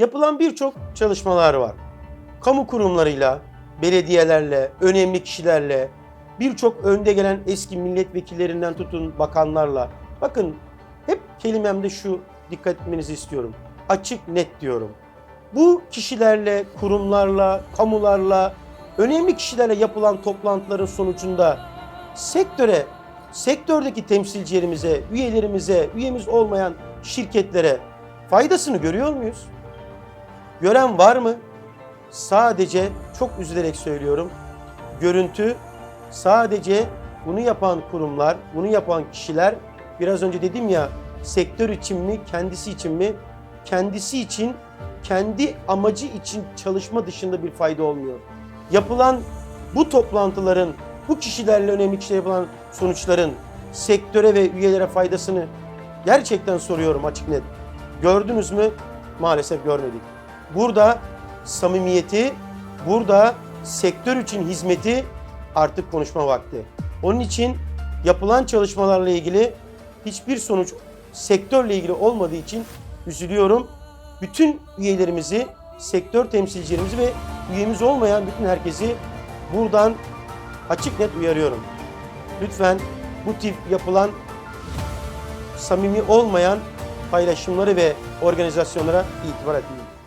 Yapılan birçok çalışmalar var. Kamu kurumlarıyla, belediyelerle, önemli kişilerle, birçok önde gelen eski milletvekillerinden tutun bakanlarla. Bakın hep kelimemde şu dikkat etmenizi istiyorum. Açık net diyorum. Bu kişilerle, kurumlarla, kamularla, önemli kişilerle yapılan toplantıların sonucunda sektöre, sektördeki temsilcilerimize, üyelerimize, üyemiz olmayan şirketlere faydasını görüyor muyuz? Gören var mı? Sadece çok üzülerek söylüyorum. Görüntü sadece bunu yapan kurumlar, bunu yapan kişiler biraz önce dedim ya sektör için mi, kendisi için mi? Kendisi için, kendi amacı için çalışma dışında bir fayda olmuyor. Yapılan bu toplantıların, bu kişilerle önemli kişilerle yapılan sonuçların sektöre ve üyelere faydasını gerçekten soruyorum açık net. Gördünüz mü? Maalesef görmedik. Burada samimiyeti, burada sektör için hizmeti artık konuşma vakti. Onun için yapılan çalışmalarla ilgili hiçbir sonuç sektörle ilgili olmadığı için üzülüyorum. Bütün üyelerimizi, sektör temsilcilerimizi ve üyemiz olmayan bütün herkesi buradan açık net uyarıyorum. Lütfen bu tip yapılan samimi olmayan paylaşımları ve organizasyonlara itibar etmeyin.